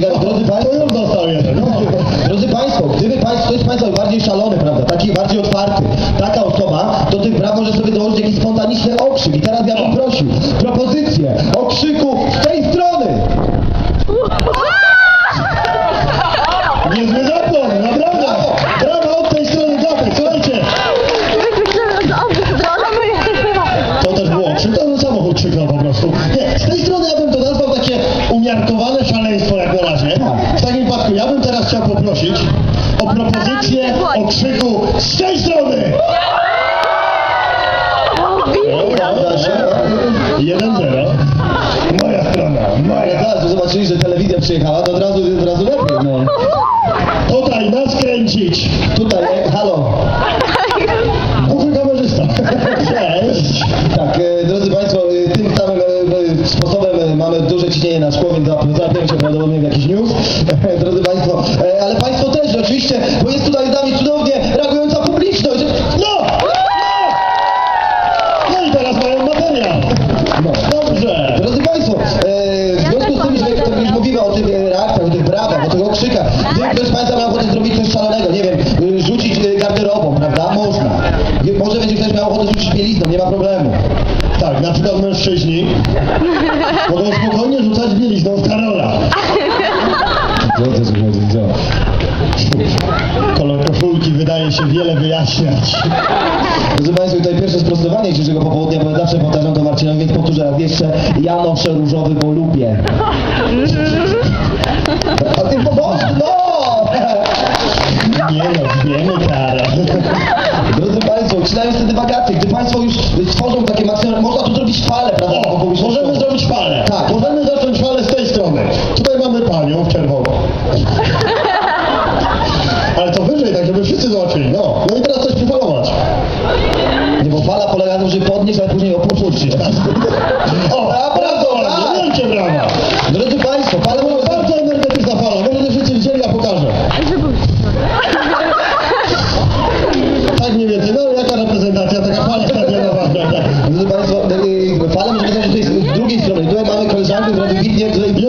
drodzy Państwo, To dostał jeden. No. Drodzy Państwo, gdyby Państwo, to jest Państwo bardziej szalony, prawda, taki bardziej otwarty, taka osoba, do tych braw może sobie dołożyć jakiś spontaniczny okrzyk. I teraz ja bym prosił, propozycję okrzyku z tej strony! Niezły zapłon, naprawdę. Brawo od tej strony zapek. Słuchajcie, to też było okrzyk, to samochód krzyknął po prostu. Nie, z tej strony ja bym to nazwał takie umiarkowane z tej strony. Prawda, że? 1-0. Moja strona, moja. teraz to zobaczyli, że telewizja przyjechała, to od razu, od razu lepiej, no. Tutaj nas kręcić. Tutaj, e, halo. Główny kamerzysta. Cześć. Tak, e, drodzy Państwo, e, tym samym e, e, sposobem e, mamy duże ciśnienie na szkło, więc zap- się prawdopodobnie w jakiś news. drodzy Państwo, e, ale Państwo też oczywiście, bo jest tutaj z nami cudownie Może będzie ktoś miał ochotę rzucić bielizną, nie ma problemu. Tak, na przykład mężczyźni mogą spokojnie rzucać bielizną z Karola. Co to chodzi, co? Kolor koszulki wydaje się wiele wyjaśniać. Drodzy Państwo, tutaj pierwsze sprostowanie dzisiejszego popołudnia, bo ja zawsze powtarzam to Marcinowi, więc powtórzę raz jeszcze. Ja noszę różowy, bo lubię. A ty po prostu, no! Nie no, wiemy Karol. Ucinają wtedy wakacje. Gdy Państwo już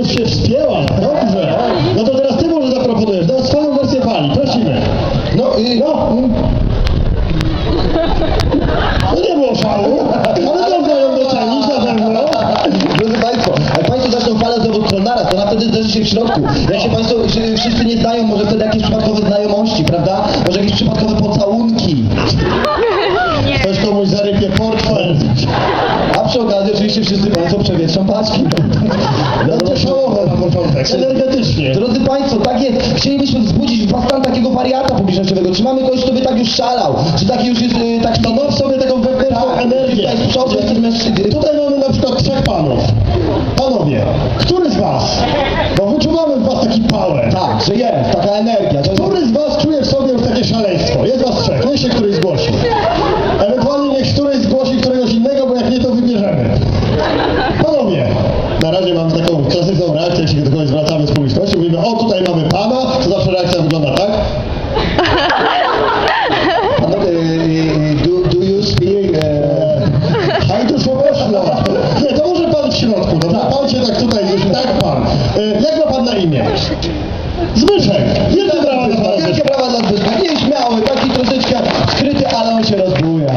się wspięła, dobrze. No to teraz ty może zaproponujesz, daj swoją wersję fali, prosimy. No, yy, No. No nie było szału, ale dobrze ją docenić na pewno. Drodzy Państwo, jak Państwo zaczną falę z obu stron naraz, to na wtedy zderzy się w środku. Jak się Państwo wszyscy nie znają, może wtedy jakieś przypadkowe znajomości, prawda? Może jakieś przypadkowe pocałunki. Na początek, energetycznie. Drodzy Państwo, tak jest. Chcielibyśmy wzbudzić w Was stan takiego wariata publicznościowego. Czy mamy kogoś, kto by tak już szalał? Czy taki już jest y, taki... Ma w sobie taką wewnętrzną Tak, energię. tutaj przodu jest mężczyzny. Tutaj mamy na przykład trzech panów. Panowie, który z was, bo wyczuwamy w was taki power, Tak, że jest, taka energia. Który z was czuje w sobie już takie szaleństwo? Jest was trzech, niech się któryś zgłosi. reakcja, jeśli do kogoś zwracamy z publiczności, mówimy, o tutaj mamy pana, to zawsze reakcja wygląda tak. Y, y, do, you speak e, uh, Hajdusłowesno? Nie, to może pan w środku, dobra? Pan się tak tutaj tak pan. E, jak ma pan na imię? Zbyszek! Wielkie brawa dla pana Zbyszka. Wielkie brawa dla Zbyszka. Nieśmiały, taki troszeczkę skryty, ale on się rozbuje.